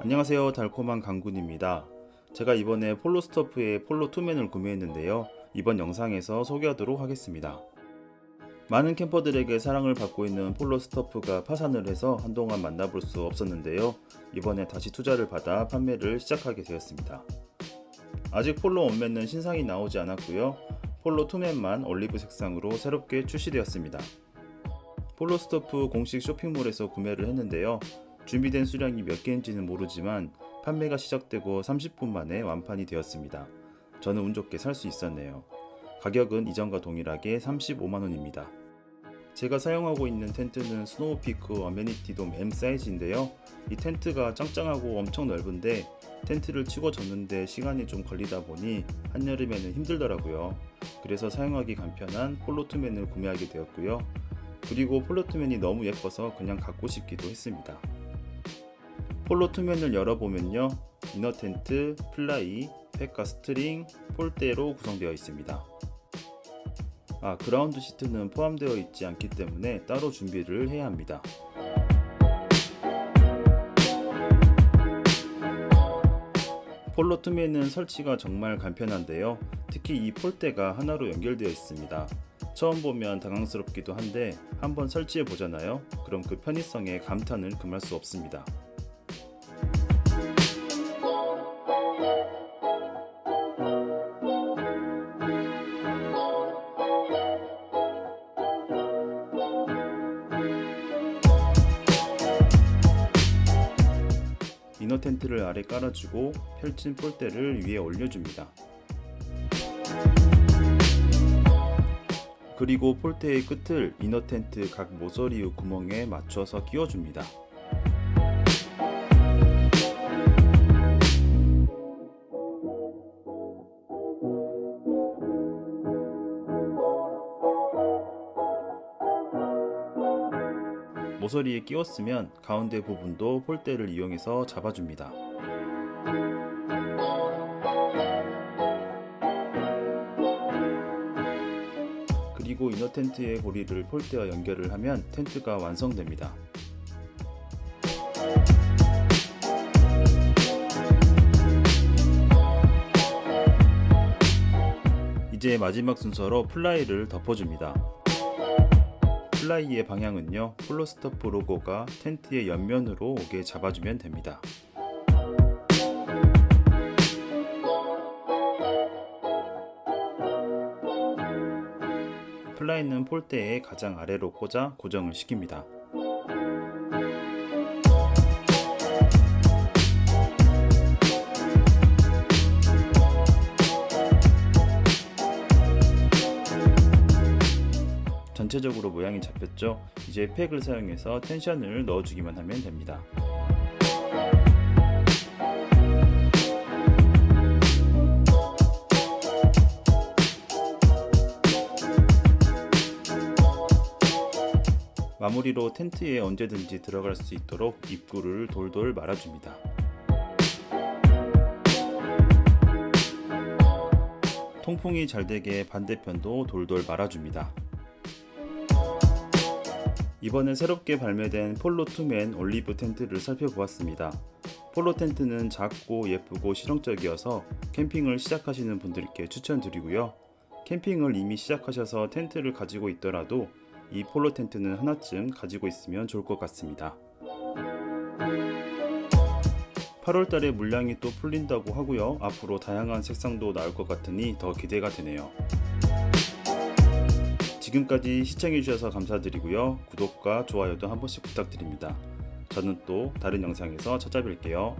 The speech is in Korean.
안녕하세요. 달콤한 강군입니다. 제가 이번에 폴로스토프의 폴로 투맨을 구매했는데요. 이번 영상에서 소개하도록 하겠습니다. 많은 캠퍼들에게 사랑을 받고 있는 폴로스토프가 파산을 해서 한동안 만나볼 수 없었는데요. 이번에 다시 투자를 받아 판매를 시작하게 되었습니다. 아직 폴로 원맨은 신상이 나오지 않았고요. 폴로 투맨만 올리브 색상으로 새롭게 출시되었습니다. 폴로스토프 공식 쇼핑몰에서 구매를 했는데요 준비된 수량이 몇 개인지는 모르지만 판매가 시작되고 30분 만에 완판이 되었습니다. 저는 운 좋게 살 수 있었네요. 가격은 이전과 동일하게 35만원입니다. 제가 사용하고 있는 텐트는 스노우피크 어메니티 돔 M 사이즈인데요. 이 텐트가 짱짱하고 엄청 넓은데 텐트를 치고 졌는데 시간이 좀 걸리다 보니 한여름에는 힘들더라고요. 그래서 사용하기 간편한 폴로투맨을 구매하게 되었고요. 그리고 폴로투맨이 너무 예뻐서 그냥 갖고 싶기도 했습니다. 폴로 투면을 열어보면요. 이너 텐트, 플라이, 팩과 스트링, 폴대로 구성되어 있습니다. 아 그라운드 시트는 포함되어 있지 않기 때문에 따로 준비를 해야 합니다. 폴로 투맨은 설치가 정말 간편한데요. 특히 이 폴대가 하나로 연결되어 있습니다. 처음 보면 당황스럽기도 한데 한번 설치해 보잖아요. 그럼 그 편의성에 감탄을 금할 수 없습니다 이너 텐트를 아래 깔아주고 펼친 폴대를 위에 올려줍니다. 그리고 폴대의 끝을 이너 텐트 각 모서리 구멍에 맞춰서 끼워줍니다. 모서리에 끼웠으면 가운데 부분도 폴대를 이용해서 잡아줍니다. 그리고 이너 텐트의 고리를 폴대와 연결을 하면 텐트가 완성됩니다. 이제 마지막 순서로 플라이를 덮어줍니다. 플라이의 방향은요 폴로스토프 로고가 텐트의 옆면으로 오게 잡아주면 됩니다. 플라이는 폴대의 가장 아래로 꽂아 고정을 시킵니다 전체적으로 모양이 잡혔죠? 이제 팩을 사용해서 텐션을 넣어주기만 하면 됩니다. 마무리로 텐트에 언제든지 들어갈 수 있도록 입구를 돌돌 말아줍니다. 통풍이 잘 되게 반대편도 돌돌 말아줍니다. 이번에 새롭게 발매된 폴로 투맨 올리브 텐트를 살펴보았습니다. 폴로 텐트는 작고 예쁘고 실용적이어서 캠핑을 시작하시는 분들께 추천드리고요. 캠핑을 이미 시작하셔서 텐트를 가지고 있더라도 이 폴로 텐트는 하나쯤 가지고 있으면 좋을 것 같습니다. 8월 달에 물량이 또 풀린다고 하고요. 앞으로 다양한 색상도 나올 것 같으니 더 기대가 되네요. 지금까지 시청해주셔서 감사드리고요. 구독과 좋아요도 한 번씩 부탁드립니다. 저는 또 다른 영상에서 찾아뵐게요.